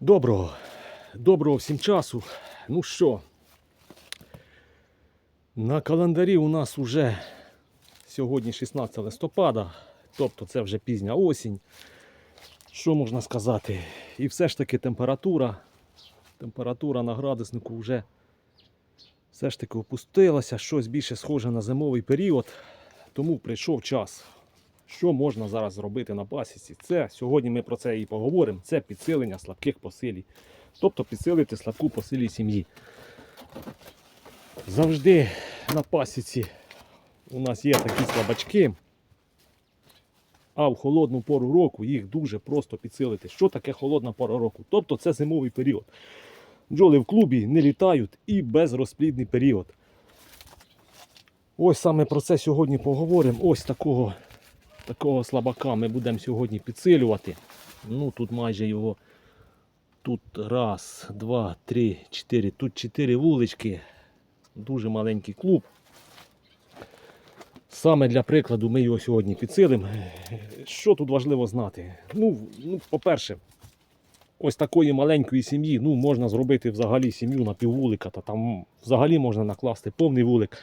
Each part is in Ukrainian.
Доброго, доброго всім часу. Ну що, на календарі у нас уже сьогодні 16 листопада, тобто це вже пізня осінь. Що можна сказати? І все ж таки температура, температура на градуснику вже все ж таки опустилася, щось більше схоже на зимовий період. Тому прийшов час. Що можна зараз зробити на пасіці? Це сьогодні ми про це і поговоримо. Це підсилення слабких посилій. Тобто підсилити слабку посилі сім'ї. Завжди на пасіці у нас є такі слабачки. А в холодну пору року їх дуже просто підсилити. Що таке холодна пора року? Тобто це зимовий період. Бджоли в клубі не літають і безрозплідний період. Ось саме про це сьогодні поговоримо. Ось такого такого слабака ми будемо сьогодні підсилювати. Ну тут майже його. Тут раз, два, три, чотири. Тут чотири вулички. Дуже маленький клуб. Саме для прикладу ми його сьогодні підсилимо. Що тут важливо знати? Ну, ну по-перше, ось такої маленької сім'ї ну, можна зробити взагалі сім'ю на піввулика, та там взагалі можна накласти повний вулик.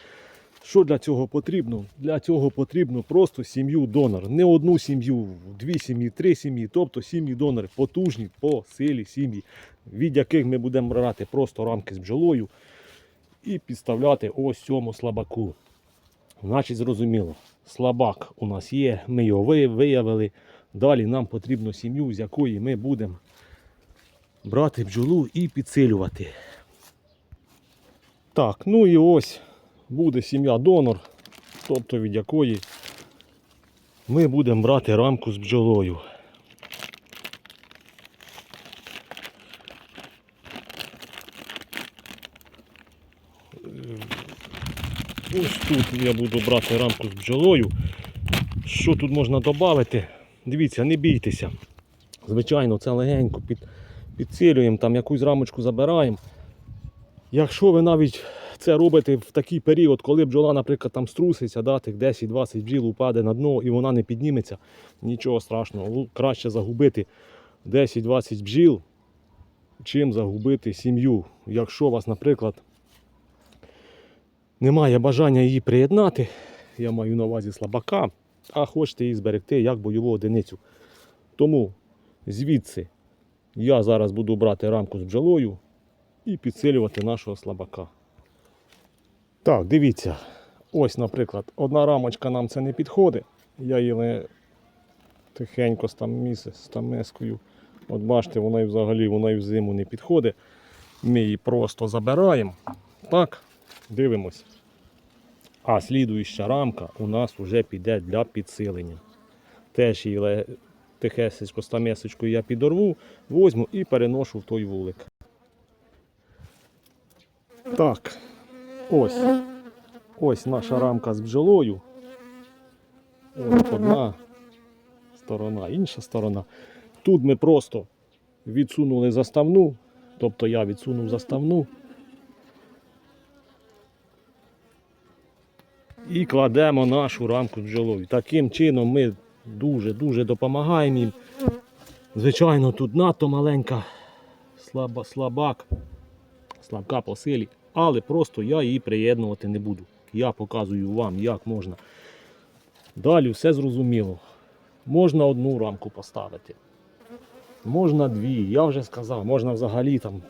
Що для цього потрібно? Для цього потрібно просто сім'ю донор. Не одну сім'ю, дві сім'ї, три сім'ї, тобто сім'ї донори потужні по силі сім'ї, від яких ми будемо брати просто рамки з бджолою і підставляти ось цьому слабаку. Значить, зрозуміло, слабак у нас є, ми його виявили. Далі нам потрібно сім'ю, з якої ми будемо брати бджолу і підсилювати. Так, ну і ось буде сім'я донор, тобто від якої ми будемо брати рамку з бджолою. Е, Ось тут я буду брати рамку з бджолою. Що тут можна додати? Дивіться, не бійтеся. Звичайно, це легенько під, підсилюємо, там якусь рамочку забираємо. Якщо ви навіть це робите в такий період, коли бджола, наприклад, там струситься, да, тих 10-20 бджіл упаде на дно і вона не підніметься, нічого страшного. Краще загубити 10-20 бджіл, чим загубити сім'ю. Якщо у вас, наприклад, немає бажання її приєднати, я маю на увазі слабака, а хочете її зберегти як бойову одиницю. Тому звідси я зараз буду брати рамку з бджолою і підсилювати нашого слабака. Так, дивіться. Ось, наприклад, одна рамочка нам це не підходить. Я її тихенько з там міс, з там мискою. От бачите, вона і взагалі вона і в не підходить. Ми її просто забираємо. Так, дивимось. А слідуюча рамка у нас вже піде для підсилення. Теж її тихесечко з тамесочкою я підорву, возьму і переношу в той вулик. Так, ось. Ось наша рамка з бджолою. Ось одна сторона, інша сторона. Тут ми просто відсунули заставну, тобто я відсунув заставну. І кладемо нашу рамку з бджолою. Таким чином ми дуже-дуже допомагаємо їм. Звичайно, тут надто маленька слаба, слабак, слабка по силі, але просто я її приєднувати не буду. Я показую вам, як можна. Далі все зрозуміло. Можна одну рамку поставити. Можна дві, я вже сказав, можна взагалі там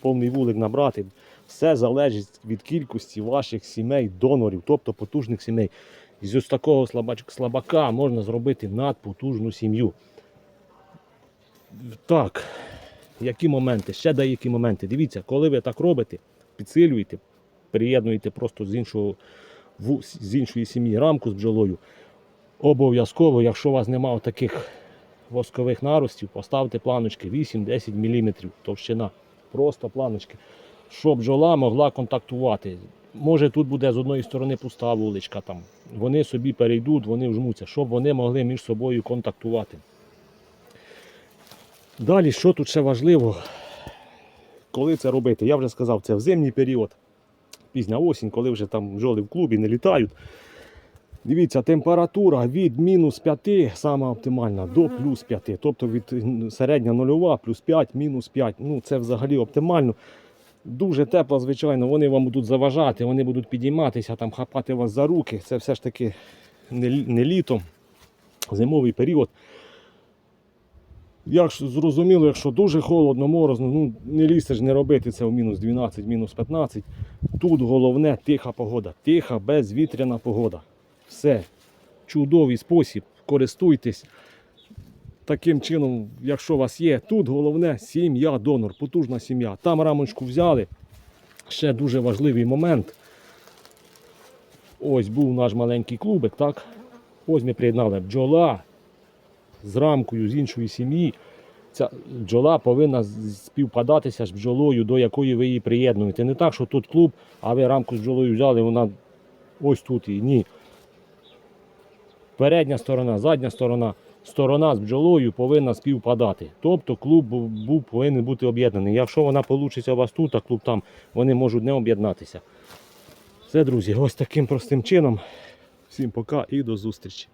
повний вулик набрати. Все залежить від кількості ваших сімей, донорів, тобто потужних сімей. З ось такого слабака можна зробити надпотужну сім'ю. Так, які моменти? Ще деякі моменти. Дивіться, коли ви так робите, підсилюєте, приєднуєте просто з іншого з іншої сім'ї рамку з бджолою. Обов'язково, якщо у вас немає таких воскових наростів, поставте планочки 8-10 мм товщина. Просто планочки. Щоб бджола могла контактувати. Може тут буде з одної сторони пуста вуличка, там. вони собі перейдуть, вони вжмуться, щоб вони могли між собою контактувати. Далі, що тут ще важливо, коли це робити? Я вже сказав, це в зимній період, пізня осінь, коли вже там бджоли в клубі не літають. Дивіться, температура від мінус 5 сама оптимальна до плюс 5. Тобто від середня нульова, плюс 5, мінус 5. Ну це взагалі оптимально. Дуже тепло, звичайно, вони вам будуть заважати, вони будуть підійматися, там хапати вас за руки. Це все ж таки не літо, зимовий період. Як зрозуміло, якщо дуже холодно, морозно, ну не лізьте ж не робити це в мінус 12, мінус 15. Тут головне тиха погода, тиха, безвітряна погода. Все. Чудовий спосіб, користуйтесь. Таким чином, якщо у вас є, тут головне сім'я, донор, потужна сім'я. Там рамочку взяли. Ще дуже важливий момент. Ось був наш маленький клубик, так? Ось ми приєднали бджола з рамкою з іншої сім'ї. Ця бджола повинна співпадатися з бджолою, до якої ви її приєднуєте. Не так, що тут клуб, а ви рамку з бджолою взяли, вона ось тут і ні. Передня сторона, задня сторона, сторона з бджолою повинна співпадати. Тобто клуб був, повинен бути об'єднаний. Якщо вона вийде у вас тут, а клуб там, вони можуть не об'єднатися. Все, друзі, ось таким простим чином. Всім пока і до зустрічі.